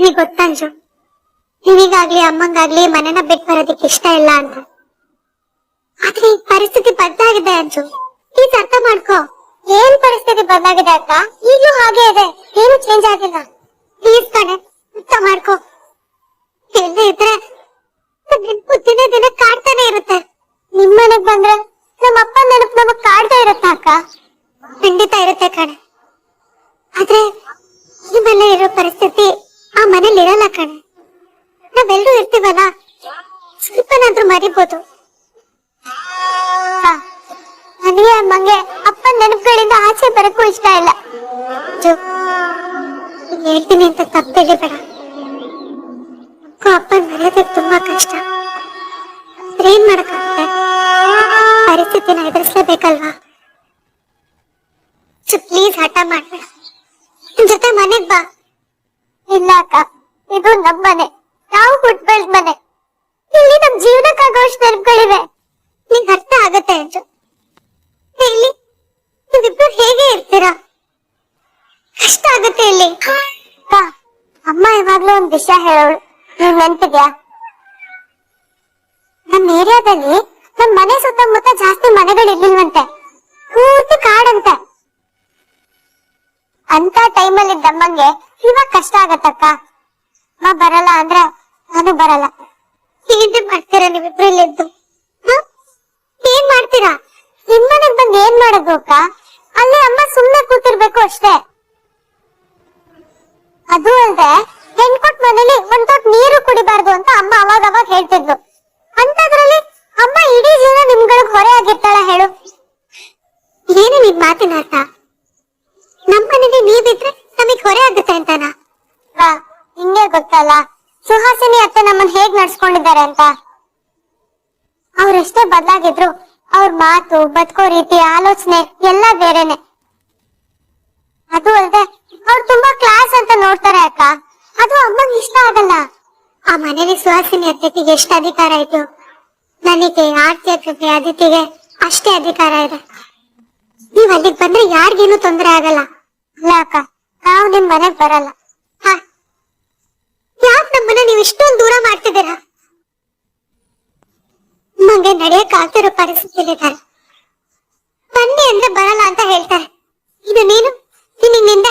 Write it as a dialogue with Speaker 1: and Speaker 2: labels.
Speaker 1: ನಿನಗೆ ಗೊತ್ತಂಜು ನಿನಗಾಗ್ಲಿ, ಅಮ್ಮಂಗಾಗ್ಲಿ, ಮನೆನ ಬಿಟ್ಟು ಬರೋದಕ್ಕೆ ಇಷ್ಟ ಇಲ್ಲ ಅಂತ. ಆದ್ರೆ ಈ ಪರಿಸ್ಥಿತಿ ಬದಲಾಗಿದೆ ಅಂಜು. ಪ್ಲೀಸ್ ಅರ್ಥ ಮಾಡ್ಕೋ. ಏನ್ ಪರಿಸ್ಥಿತಿ ಬದಲಾಗಿದೆ ಅಕ್ಕ ಈಗಲೂ ಹಾಗೆ ಇದೆ. ಏನು ಚೇಂಜ್ ಆಗಿಲ್ಲ. ಪ್ಲೀಸ್ ಕಣೆ, ಅರ್ಥ ಮಾಡ್ಕೋ. ಇಲ್ಲದೆ ಇದ್ರೆ ನೆನಪು ದಿನ ಕಾಡ್ತಾನೆ ಇರುತ್ತೆ. ನಿಮ್ ಮನೆಗ್ ಬಂದ್ರೆ ನಮ್ಮ ಅಪ್ಪ ನೆನಪು ನಮಗ್ ಕಾಡ್ತಾ ಇರುತ್ತೆ ಅಕ್ಕ? ಖಂಡಿತ ಇರುತ್ತೆ ಕಣೆ. ಆದ್ರೆ ಮನೆ ಇರೋ ಪರಿಸ್ಥಿತಿ ಆಚೆ ಇಷ್ಟ ಇಲ್ಲ. ಹೇಳ್ತೀನಿ ಅಂತ ತಪ್ಪೇಳಿ ಬೇಡ ಅಪ್ಪನ ಮರೆಯೋದಕ್ಕೆ ತುಂಬಾ ಕಷ್ಟ. ಏನ್ ಮಾಡಕ್ಕಾಗುತ್ತೆ? ಪರಿಸ್ಥಿತಿನ ಎದುರಿಸ್ಲೇಬೇಕಲ್ವಾ? ಪ್ಲೀಸ್ ಹಠ ಮಾಡ್ಬೇಡ. ನಿನ್ ಜೊತೆ ಮನೆಗ್ ಬಾ. ಇಲ್ಲ ಅಕ್ಕ, ಇದು ನಮ್ ಮನೆ. ನಾವು ಹುಟ್ ಮನೆ. ಇಲ್ಲಿ ನಮ್ ಜೀವನಕ್ಕಾಗೋಷ್ಟು ನೆನಪುಗಳಿವೆ. ನಿಂಗ್ ಅರ್ಥ ಆಗತ್ತೆ, ಅಂಜು. ಇಲ್ಲಿ, ನೀವಿಬ್ರು ಹೇಗೆ ಇರ್ತೀರಾ ಕಷ್ಟ ಆಗತ್ತೆ ಇಲ್ಲಿ ಅಕ್ಕ, ಅಮ್ಮ ವಿಷಯ ಹೇಳೋಳು ನೀವ್ ನೆನ್ಪಿದ್ಯಾ? ನಮ್ ಏರಿಯಾದಲ್ಲಿ ನಮ್ ಮನೆ ಸುತ್ತಮುತ್ತ ಜಾಸ್ತಿ ಮನೆಗಳು ಇರ್ಲಿಲ್ವಂತೆ. ಪೂರ್ತಿ ಕಾಡಂತೆ. ಅಂತ ಟೈಮಲ್ಲಿ ದಮ್ಮಂಗೆ ಇವಾಗ ಕಷ್ಟ ಆಗತ್ತಕ್ಕ. ನಾ ಬರಲ್ಲ ಅಂದ್ರೆ ನಾನು ಬರಲ್ಲ. ಏನ್ ಮಾಡ್ತೀರಾ ನೀವಿಬ್ರು ಇಲ್ಲಿದ್ದು? ಏನ್ ಮಾಡ್ತೀರಾ? ನಿಮ್ಮನೆಗ್ ಬಂದ್ ಏನ್ ಮಾಡೋದು ಅಕ್ಕ? ಅಲ್ಲೇ ಅಮ್ಮ ಸುಮ್ನೆ ಕೂತಿರ್ಬೇಕು ಅಷ್ಟೇ. ಅದು ಅಲ್ದೆ ಹೆಣ್ಕೊಟ್ ಮನೇಲಿ ಒಂದ್ ತೊಟ್ ನೀರು ಕುಡಿಬಾರ್ದು ಅಂತ ಅಮ್ಮ ಅವಾಗ ಅವಾಗ ಹೇಳ್ತಿದ್ಲು. ಅಂತದ್ರಲ್ಲಿ ಅಮ್ಮ ಇಡೀ ಜೀವನ ನಿಮ್ಗಳಿಗೆ ಹೊರೆ ಆಗಿರ್ತಾಳ ಹೇಳು. ಏನು ನಿಮ್ ಮಾತಿನ ಅರ್ಥ? ನಮ್ಮನೇಲಿ ನೀವಿದ್ರೆ ನಮಗ್ ಹೊರೆ ಆಗುತ್ತೆ ಅಂತನಾ? ಹಿಂಗೆ ಗೊತ್ತಲ್ಲ. ಸುಹಾಸಿನಿ ಅತ್ತೆ ನಮ್ಮನ್ ಹೇಗ್ ನಡ್ಸ್ಕೊಂಡಿದ್ದಾರೆ ಅಂತ? ಅವ್ರೆಷ್ಟೇ ಬದಲಾಗಿದ್ರು ಅವ್ರ ಮಾತು, ಬದುಕೋ ರೀತಿ, ಆಲೋಚನೆ ಎಲ್ಲ ಬೇರೆನೆ. ಅದು ಅಲ್ದೆ ಅವ್ರು ತುಂಬಾ ಕ್ಲಾಸ್ ಅಂತ ನೋಡ್ತಾರೆ ಅಕ್ಕ. ಅದು ಅಮ್ಮಗ್ ಇಷ್ಟ ಆಗಲ್ಲ. ಆ ಮನೇಲಿ ಸುಹಾಸಿನಿ ಅತಿಥಿಗೆ ಎಷ್ಟು ಅಧಿಕಾರ ಆಯ್ತು? ನನಗೆ, ಆರ್ತಿ ಅತಿಥಿ ಅತಿಥಿಗೆ ಅಷ್ಟೇ ಅಧಿಕಾರ ಇದೆ. ನೀವ್ ಅಲ್ಲಿಗೆ ಬಂದ್ರೆ ಯಾರಿಗೇನು ತೊಂದರೆ ಆಗಲ್ಲ. ಅಲ್ಲ ಅಕ್ಕ, ನಾವು ನಿಮ್ ಮನೆಗ್ ಬರಲ್ಲ. ಯಾಕ್ ನಮ್ಮನ್ನ ನೀವು ಇಷ್ಟೊಂದು ದೂರ ಮಾಡ್ತಿದ್ದೀರಾ? ಮಂಗೆ ನಡೆಯಕ್ ಆಗ್ತಿರೋ ಪರಿಸ್ಥಿತಿಲಿದ್ದಾರೆ.